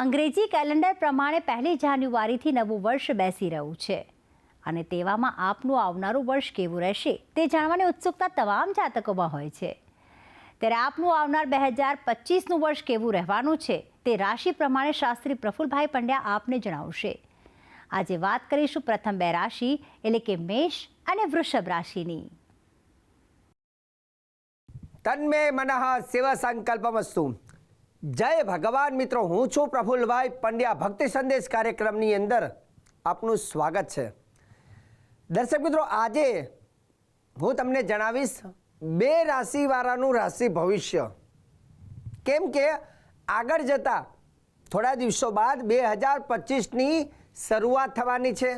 અંગ્રેજી કેલેન્ડર પ્રમાણે પહેલી જાન્યુઆરીથી નવું વર્ષ બેસી રહ્યું છે. અને તેવામાં આપનું આવનારું વર્ષ કેવું રહેશે તે જાણવાની ઉત્સુકતા તમામ જાતકોમાં હોય છે. ત્યારે આપનું આવનાર બે હજાર પચીસનું વર્ષ કેવું રહેવાનું છે તે રાશિ પ્રમાણે શાસ્ત્રી પ્રફુલભાઈ પંડ્યા આપને જણાવશે. આજે વાત કરીશું પ્રથમ બે રાશિ, એટલે કે મેષ અને વૃષભ રાશિની. તન્મે મનઃ શિવ સંકલ્પમસ્તુ. જય ભગવાન મિત્રો, હું છું પ્રફુલભાઈ પંડ્યા. ભક્તિ સંદેશ કાર્યક્રમની અંદર આપનું સ્વાગત છે. દર્શક મિત્રો, આજે હું તમને જણાવીશ બે રાશિવાળાનું રાશિ ભવિષ્ય. કેમ કે આગળ જતા થોડા દિવસો બાદ બે હજાર પચીસની શરૂઆત થવાની છે.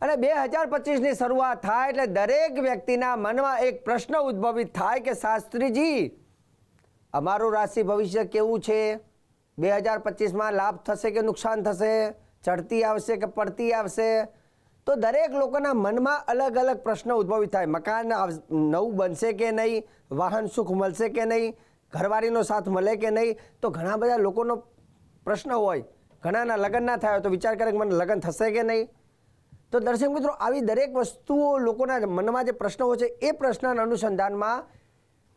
અને બે હજાર પચીસની શરૂઆત થાય એટલે દરેક વ્યક્તિના મનમાં એક પ્રશ્ન ઉદ્ભવિત થાય કે શાસ્ત્રીજી અમારું રાશિ ભવિષ્ય કેવું છે? બે હજાર પચીસમાં લાભ થશે કે નુકસાન થશે? ચડતી આવશે કે પડતી આવશે? તો દરેક લોકોના મનમાં અલગ અલગ પ્રશ્ન ઉદ્ભવી થાય. મકાન નવું બનશે કે નહીં? વાહન સુખ મળશે કે નહીં? ઘરવાળીનો સાથ મળે કે નહીં? તો ઘણા બધા લોકોનો પ્રશ્ન હોય. ઘણાના લગ્ન ના થાય તો વિચાર કરે કે મને લગ્ન થશે કે નહીં? તો દર્શક મિત્રો, આવી દરેક વસ્તુઓ લોકોના મનમાં જે પ્રશ્નો હોય છે, એ પ્રશ્નના અનુસંધાનમાં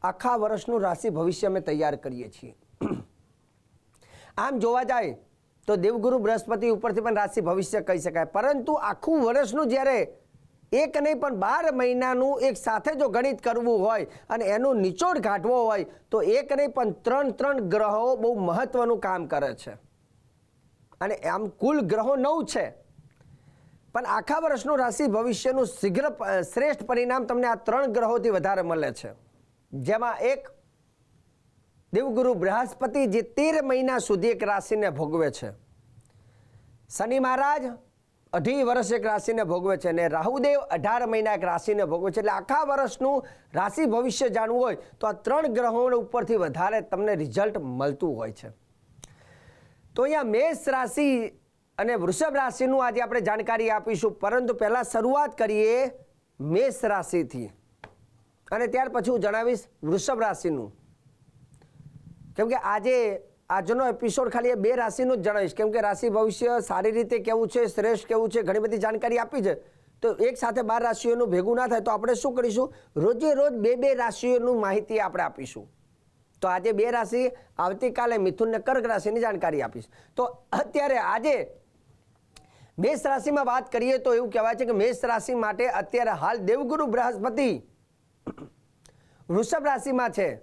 આખા વર્ષનું રાશિ ભવિષ્ય અમે તૈયાર કરીએ છીએ. આમ જોવા જાય તો દેવગુરુ બૃહસ્પતિ ઉપરથી પણ રાશિ ભવિષ્ય કહી શકાય. પરંતુ આખું વર્ષનું જ્યારે એક નહીં પણ બાર મહિનાનું એક સાથે જો ગણિત કરવું હોય અને એનું નિચોડ કાઢવો હોય તો એક નહીં પણ ત્રણ ત્રણ ગ્રહો બહુ મહત્વનું કામ કરે છે. અને આમ કુલ ગ્રહો નવ છે. પણ આખા વર્ષનું રાશિ ભવિષ્યનું શીઘ્ર શ્રેષ્ઠ પરિણામ તમને આ ત્રણ ગ્રહોથી વધારે મળે છે. જેમાં એક દેવગુરુ બૃહસ્પતિ જે તેર મહિના સુધી એક રાશિને ભોગવે છે. શનિ મહારાજ અઢી વર્ષ એક રાશિને ભોગવે છે અને રાહુદેવ અઢાર મહિના એક રાશિને ભોગવે છે. એટલે આખા વર્ષનું રાશિ ભવિષ્ય જાણવું હોય તો આ ત્રણ ગ્રહો ઉપરથી વધારે તમને રિઝલ્ટ મળતું હોય છે. તો અહીંયા મેષ રાશિ અને વૃષભ રાશિનું આજે આપણે જાણકારી આપીશું. પરંતુ પહેલાં શરૂઆત કરીએ મેષ રાશિથી. અને ત્યાર પછી હું જણાવીશ વૃષભ રાશિનું. કેમ કે આજે આજનો એપિસોડ ખાલી બે રાશિનું જ જણાવીશ. કેમ કે રાશિ ભવિષ્ય સારી રીતે કેવું છે, શ્રેષ્ઠ કેવું છે, ઘણી બધી જાણકારી આપી છે. તો એક સાથે બાર રાશિઓનું ભેગું ના થાય તો આપણે શું કરીશું? રોજે રોજ બે બે રાશિઓનું માહિતી આપણે આપીશું. તો આજે બે રાશિ, આવતીકાલે મિથુન ને કર્ક રાશિની જાણકારી આપીશ. તો અત્યારે આજે મેષ રાશિમાં વાત કરીએ તો એવું કહેવાય છે કે મેષ રાશિ માટે અત્યારે હાલ દેવગુરુ બૃહસ્પતિ વૃષભ રાશિમાં છે.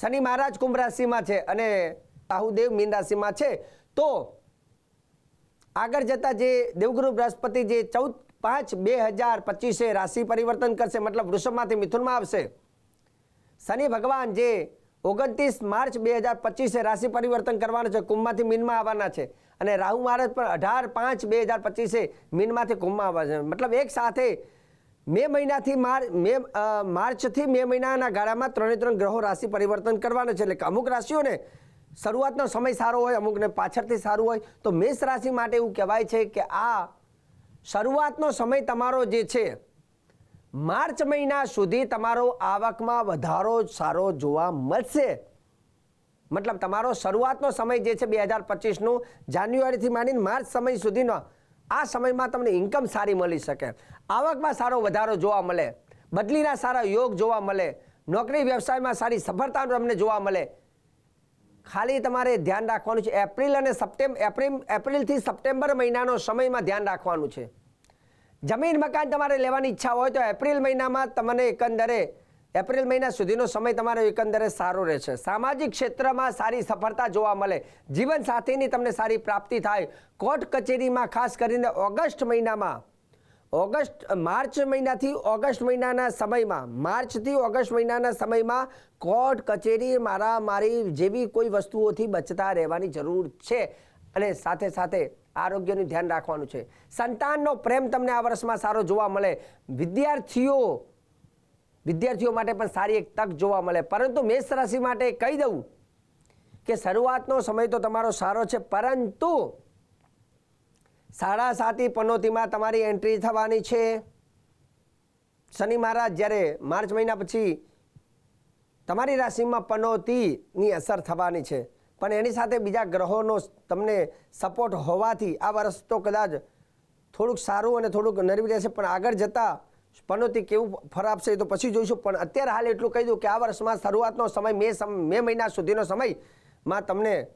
શનિ મહારાજ કુંભ રાશિમાં છે અને રાહુદેવ મીન રાશિમાં છે. તો આગળ જતા જે દેવગુરુ બૃહસ્પતિ જે ચૌદ પાંચ બે હજાર પચીસે રાશિ પરિવર્તન કરશે, મતલબ વૃષભમાંથી મિથુનમાં આવશે. શનિ ભગવાન જે ઓગણત્રીસ માર્ચ બે હજાર પચીસે રાશિ પરિવર્તન કરવાના છે, કુંભમાંથી મીનમાં આવવાના છે. અને રાહુ મહારાજ પણ અઢાર પાંચ બે હજાર પચીસે મીનમાંથી કુંભમાં આવવા છે. મતલબ એક સાથે મે મહિનાથી માર, મે માર્ચથી મે મહિનાના ગાળામાં ત્રણે ત્રણ ગ્રહો રાશિ પરિવર્તન કરવાના છે. એટલે કે અમુક રાશિઓને શરૂઆતનો સમય સારો હોય, અમુકને પાછળથી સારું હોય. તો મેષ રાશિ માટે એવું કહેવાય છે કે આ શરૂઆતનો સમય તમારો જે છે, માર્ચ મહિના સુધી તમારો આવકમાં વધારો સારો જોવા મળશે. મતલબ તમારો શરૂઆતનો સમય જે છે બે હજાર પચીસનું, જાન્યુઆરીથી માંડીને માર્ચ સમય સુધીનો આ સમયમાં તમને ઇન્કમ સારી મળી શકે. આવકમાં સારો વધારો જોવા મળે. બદલીના સારા યોગ જોવા મળે. નોકરી વ્યવસાયમાં સારી સફળતા તમને જોવા મળે. ખાલી તમારે ધ્યાન રાખવાનું છે. એપ્રિલ અને સપ્ટેમ્બર એપ્રિલ, એપ્રિલથી સપ્ટેમ્બર મહિનાનો સમયમાં ધ્યાન રાખવાનું છે. જમીન મકાન તમારે લેવાની ઈચ્છા હોય તો એપ્રિલ મહિનામાં તમને એકંદરે એપ્રિલ મહિના સુધીનો સમય તમારો એકંદરે સારો રહેશે. સામાજિક ક્ષેત્રમાં સારી સફળતા જોવા મળે. જીવન સાથીની તમને સારી પ્રાપ્તિ થાય. કોર્ટ કચેરીમાં ખાસ કરીને ઓગસ્ટ મહિનામાં, ઓગસ્ટ, માર્ચ મહિનાથી ઓગસ્ટ મહિનાના સમયમાં, માર્ચથી ઓગસ્ટ મહિનાના સમયમાં કોર્ટ કચેરી મારા મારી જેવી કોઈ વસ્તુઓથી બચતા રહેવાની જરૂર છે. અને સાથે સાથે આરોગ્યનું ધ્યાન રાખવાનું છે. સંતાનનો પ્રેમ તમને આ વર્ષમાં સારો જોવા મળે. વિદ્યાર્થીઓ વિદ્યાર્થીઓ માટે પણ સારી એક તક જોવા મળે. પરંતુ મેષ રાશિ માટે કહી દઉં કે શરૂઆતનો સમય તો તમારો સારો છે, પરંતુ સાડા સાતી પનોતીમાં તમારી એન્ટ્રી થવાની છે. શનિ મહારાજ જ્યારે માર્ચ મહિના પછી તમારી રાશિમાં પનોતીની અસર થવાની છે. પણ એની સાથે બીજા ગ્રહોનો તમને સપોર્ટ હોવાથી આ વર્ષ તો કદાચ થોડુંક સારું અને થોડુંક નરવી રહેશે, પણ આગળ જતાં પનોતી કેવું આપશે એ તો પછી જોઈશું. પણ અત્યારે હાલ એટલું કહી દઉં કે આ વર્ષમાં શરૂઆતનો સમય મે મે મહિના સુધીનો સમયમાં તમને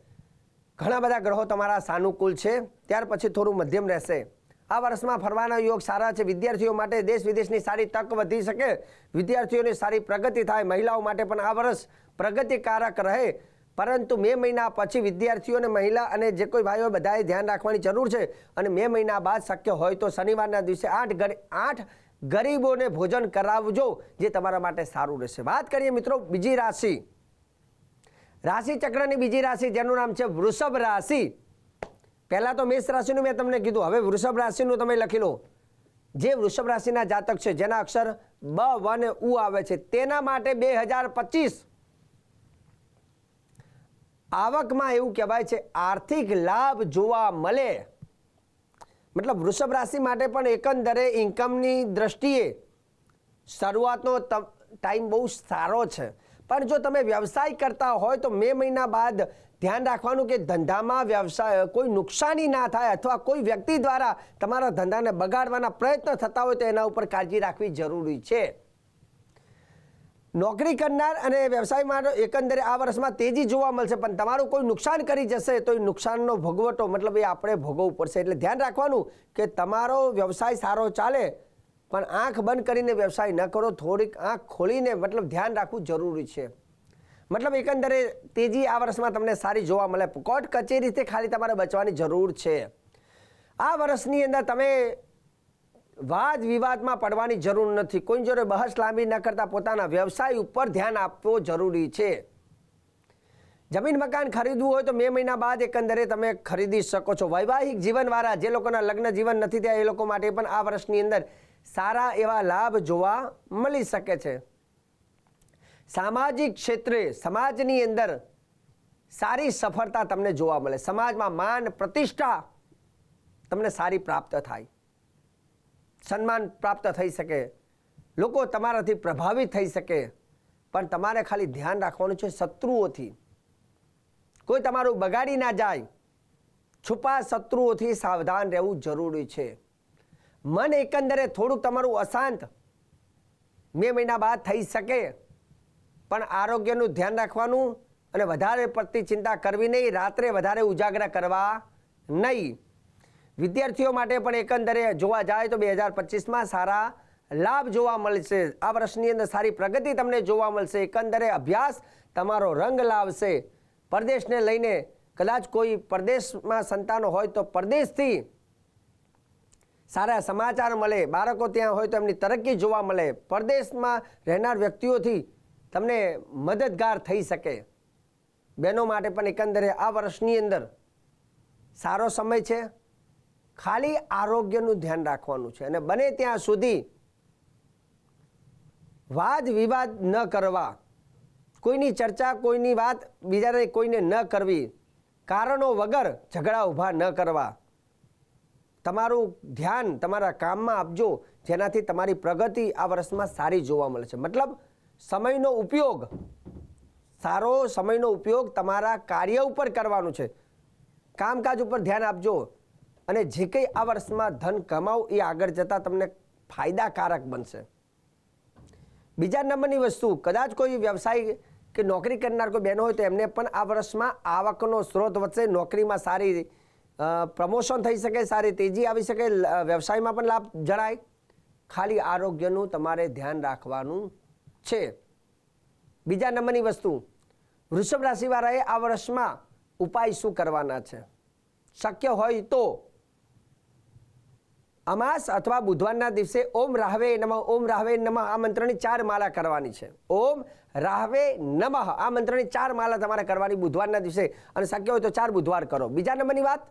ઘણા બધા ગ્રહો તમારા સાનુકૂળ છે. ત્યાર પછી થોડું મધ્યમ રહેશે. આ વર્ષમાં ફરવાના યોગ સારા છે. વિદ્યાર્થીઓ માટે દેશ વિદેશની સારી તક વધી શકે. વિદ્યાર્થીઓની સારી પ્રગતિ થાય. મહિલાઓ માટે પણ આ વર્ષ પ્રગતિકારક રહે. પરંતુ મે મહિના પછી વિદ્યાર્થીઓને મહિલા અને જે કોઈ ભાઈઓ બધાએ ધ્યાન રાખવાની જરૂર છે. અને મે મહિના બાદ શક્ય હોય તો શનિવારના દિવસે આઠ ઘડી આઠ ગરીબોને ભોજન કરાવજો, જે તમારા માટે સારું રહેશે. વાત કરીએ મિત્રો, બીજી રાશિ. રાશિ ચક્રની બીજી રાશિ, જેનું નામ છે વૃષભ રાશિ. પહેલા તો મેષ રાશિનું મેં તમને કીધું, હવે વૃષભ રાશિનું તમે લખી લો. જે વૃષભ રાશિના જાતક છે, જેના અક્ષર બ વ અને ઉ આવે છે, તેના માટે બે હજાર પચીસ. આવકમાં એવું કહેવાય છે, આર્થિક લાભ જોવા મળે. મતલબ વૃષભ રાશિ માટે પણ એકંદરે ઇન્કમની દ્રષ્ટિએ શરૂઆતનો ટાઈમ બહુ સારો છે. પણ જો તમે વ્યવસાય કરતા હોય તો મે મહિના બાદ ધ્યાન રાખવાનું કે ધંધામાં વ્યવસાય કોઈ નુકસાની ના થાય અથવા કોઈ વ્યક્તિ દ્વારા તમારા ધંધાને બગાડવાના પ્રયત્ન થતા હોય તો એના ઉપર કાળજી રાખવી જરૂરી છે. નોકરી કરનાર અને વ્યવસાયમાં એકંદરે આ વર્ષમાં તેજી જોવા મળશે, પણ તમારું કોઈ નુકસાન કરી જશે તો એ નુકસાનનો ભોગવટો, મતલબ એ આપણે ભોગવવું પડશે. એટલે ધ્યાન રાખવાનું કે તમારો વ્યવસાય સારો ચાલે, પણ આંખ બંધ કરીને વ્યવસાય ન કરો. થોડીક આંખ ખોલીને, મતલબ ધ્યાન રાખવું જરૂરી છે. મતલબ એકંદરે તેજી આ વર્ષમાં તમને સારી જોવા મળે. કોર્ટ કચેરીથી ખાલી તમારે બચવાની જરૂર છે. આ વર્ષની અંદર તમે વાદ વિવાદમાં પડવાની જરૂર નથી. કોઈ જોડે બહસ લાંબી ન કરતા પોતાના વ્યવસાય ઉપર ધ્યાન આપવો જરૂરી છે. જમીન મકાન ખરીદવું હોય તો મે મહિના બાદ એકંદરે તમે ખરીદી શકો છો. વૈવાહિક જીવનવાળા જે લોકોના લગ્ન જીવન નથી થયા, એ લોકો માટે પણ આ વર્ષની અંદર સારા એવા લાભ જોવા મળી શકે છે. સામાજિક ક્ષેત્રે સમાજની અંદર સારી સફળતા તમને જોવા મળે. સમાજમાં માન, પ્રતિષ્ઠા તમને સારી પ્રાપ્ત થાય. સન્માન પ્રાપ્ત થઈ શકે. લોકો તમારાથી પ્રભાવિત થઈ શકે. પણ તમારે ખાલી ધ્યાન રાખવાનું છે શત્રુઓથી. કોઈ તમારું બગાડી ના જાય. છુપા શત્રુઓથી સાવધાન રહેવું જરૂરી છે. મન એકંદરે થોડુંક તમારું અશાંત. મે મહિના બાદ થઈ શકે. પણ આરોગ્યનું ધ્યાન રાખવાનું અને વધારે પડતી ચિંતા કરવી નહીં. રાત્રે વધારે ઉજાગરા કરવા નહીં. વિદ્યાર્થીઓ માટે પણ એકંદરે જોવા જાય તો બે હજાર પચીસમાં સારા લાભ જોવા મળશે. આ વર્ષની અંદર સારી પ્રગતિ તમને જોવા મળશે. એકંદરે અભ્યાસ તમારો રંગ લાવશે. પરદેશને લઈને કદાચ કોઈ પરદેશમાં સંતાનો હોય તો પરદેશથી સારા સમાચાર મળે. બાળકો ત્યાં હોય તો એમની તરક્કી જોવા મળે. પરદેશમાં રહેનાર વ્યક્તિઓથી તમને મદદગાર થઈ શકે. બહેનો માટે પણ એકંદરે આ વર્ષની અંદર સારો સમય છે. ખાલી આરોગ્યનું ધ્યાન રાખવાનું છે. અને બને ત્યાં સુધી વાદ વિવાદ ન કરવા, કોઈની ચર્ચા, કોઈની વાત બીજાને કોઈને ન કરવી, કારણો વગર ઝઘડા ઊભા ન કરવા. તમારું ધ્યાન તમારા કામમાં આપજો, જેનાથી તમારી પ્રગતિ આ વર્ષમાં સારી જોવા મળે છે. મતલબ સમયનો ઉપયોગ, સારો સમયનો ઉપયોગ તમારા કાર્ય ઉપર કરવાનું છે. કામકાજ ઉપર ધ્યાન આપજો. અને જે કંઈ આ વર્ષમાં ધન કમાવ એ આગળ જતાં તમને ફાયદાકારક બનશે. બીજા નંબરની વસ્તુ, કદાચ કોઈ વ્યવસાય કે નોકરી કરનાર કોઈ બહેનો હોય તો એમને પણ આ વર્ષમાં આવકનો સ્ત્રોત વધશે નોકરીમાં સારી પ્રમોશન થઈ શકે, સારી તેજી આવી શકે વ્યવસાયમાં પણ લાભ જણાય. ખાલી આરોગ્યનું તમારે ધ્યાન રાખવાનું છે. બીજા નંબરની વસ્તુ, વૃષભ રાશિવાળાએ આ વર્ષમાં ઉપાય શું કરવાના છે? શક્ય હોય તો અમાસ અથવા બુધવારના દિવસે ઓમ રાહવે નમઃ, ઓમ રાહવે નમઃ આ મંત્રની ચાર માળા કરવાની છે. ઓમ રાહવે નમઃ આ મંત્રની ચાર માળા તમારે કરવાની બુધવારના દિવસે. અને શક્ય હોય તો ચાર બુધવાર કરો. બીજા નંબરની વાત?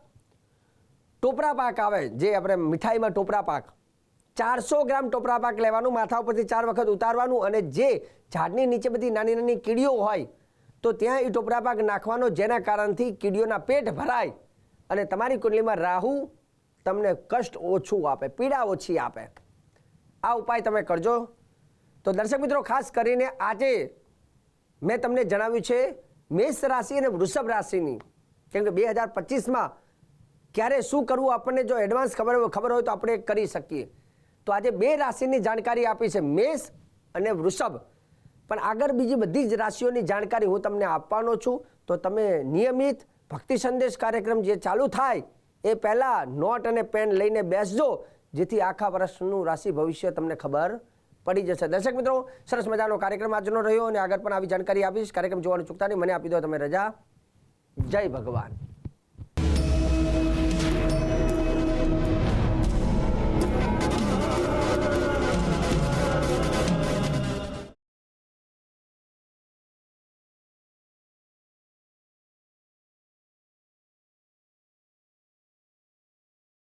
ટોપરા પાક આવે જે આપણે મીઠાઈમાં ટોપરા પાક. ચારસો ગ્રામ ટોપરા પાક લેવાનું, માથા ઉપરથી ચાર વખત ઉતારવાનું અને જે ઝાડની નીચે બધી નાની નાની કીડીઓ હોય, તો ત્યાં એ ટોપરા પાક નાખવાનો, જેના કારણથી કીડીઓના પેટ ભરાય. અને તમારી કુંડલીમાં રાહુ તમને કષ્ટ ઓછું આપે, પીડા ઓછી આપે. આ ઉપાય તમે કરજો. તો દર્શક મિત્રો, ખાસ કરીને આજે મેં તમને જણાવ્યું છે મેષ રાશિ અને વૃષભ રાશિની. કેમ કે બે હજાર પચીસમાં ક્યારે શું કરવું આપણને જો એડવાન્સ ખબર ખબર હોય તો આપણે કરી શકીએ. તો આજે બે રાશિની જાણકારી આપી છે, મેષ અને વૃષભ. પણ આગળ બીજી બધી જ રાશિઓની જાણકારી હું તમને આપવાનો છું. તો તમે નિયમિત ભક્તિ સંદેશ કાર્યક્રમ જે ચાલુ થાય એ પહેલાં નોટ અને પેન લઈને બેસજો, જેથી આખા વર્ષનું રાશિ ભવિષ્ય તમને ખબર પડી જશે. દર્શક મિત્રો, સરસ મજાનો કાર્યક્રમ આજનો રહ્યો અને આગળ પણ આવી જાણકારી આપીશ. કાર્યક્રમ જોવાનું ચૂકતા નહીં, મને આપી દો તમે રજા. જય ભગવાન.